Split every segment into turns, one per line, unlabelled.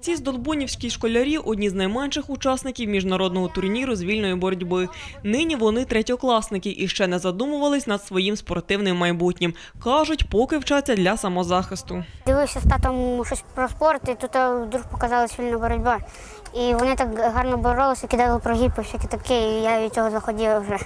Ці здолбунівські школярі одні з найменших учасників міжнародного турніру з вільної боротьби. Нині вони третьокласники і ще не задумувались над своїм спортивним майбутнім. кажуть, поки вчаться для самозахисту.
Дивився з татом щось про спорт, і тут е, вдруг показалась вільна боротьба. І вони так гарно боролися, кидали прогиб і всяке таке, і я від цього захотів вже.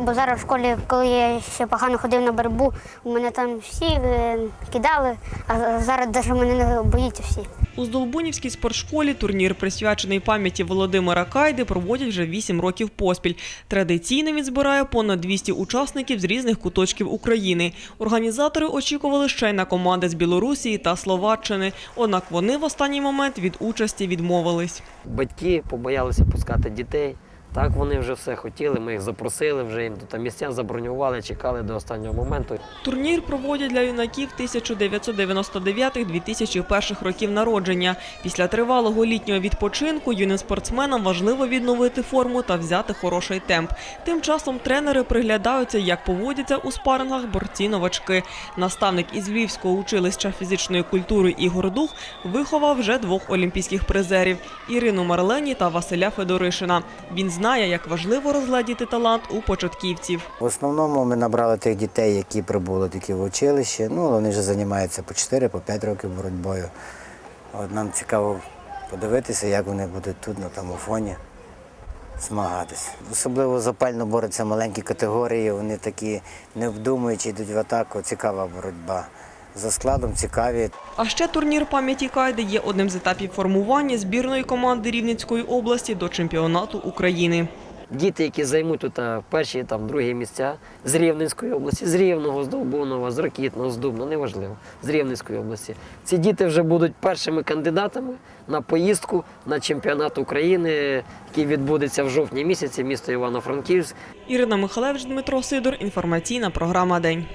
Бо зараз в школі, коли я ще погано ходив на боротьбу, у мене там всі е, кидали, а зараз навіть мене не боїться всі.
У Здолбунівській спортшколі турнір, присвячений пам'яті Володимира Кайди, проводять вже 8 років поспіль. Традиційно він збирає понад 200 учасників з різних куточків України. Організатори очікували ще й на команди з Білорусі та Словаччини. Однак вони в останній момент від участі відмовились.
Батьки побоялися пускати дітей. Так вони вже все хотіли. Ми їх запросили, вже їм тут місця забронювали, чекали до останнього моменту.
Турнір проводять для юнаків 1999-2001 років народження. Після тривалого літнього відпочинку юним спортсменам важливо відновити форму та взяти хороший темп. Тим часом тренери приглядаються, як поводяться у спарингах борці-новачки. Наставник із Львівського училища фізичної культури Ігор Дух виховав вже двох олімпійських призерів – Ірину Марлені та Василя Федоришина. Він знає, як важливо розгледіти талант у початківців.
В основному ми набрали тих дітей, які прибули тільки в училище. Ну, вони вже займаються по 4 по 5 років боротьбою. От нам цікаво подивитися, як вони будуть тут на тому фоні змагатися. Особливо запально борються маленькі категорії, вони такі не вдумуючи, йдуть в атаку. Цікава боротьба. За складом цікаві.
А ще турнір пам'яті Кайди є одним з етапів формування збірної команди Рівненської області до чемпіонату України.
Діти, які займуть тут перші, там, другі місця з Рівненської області, з Рівного, з Довбунова, з Ракітного, з Дубна, неважливо, з Рівненської області. Ці діти вже будуть першими кандидатами на поїздку на чемпіонат України, який відбудеться в жовтні місяці, місто Івано-Франківськ.
Ірина Михалевич, Дмитро Сидор. Інформаційна програма День.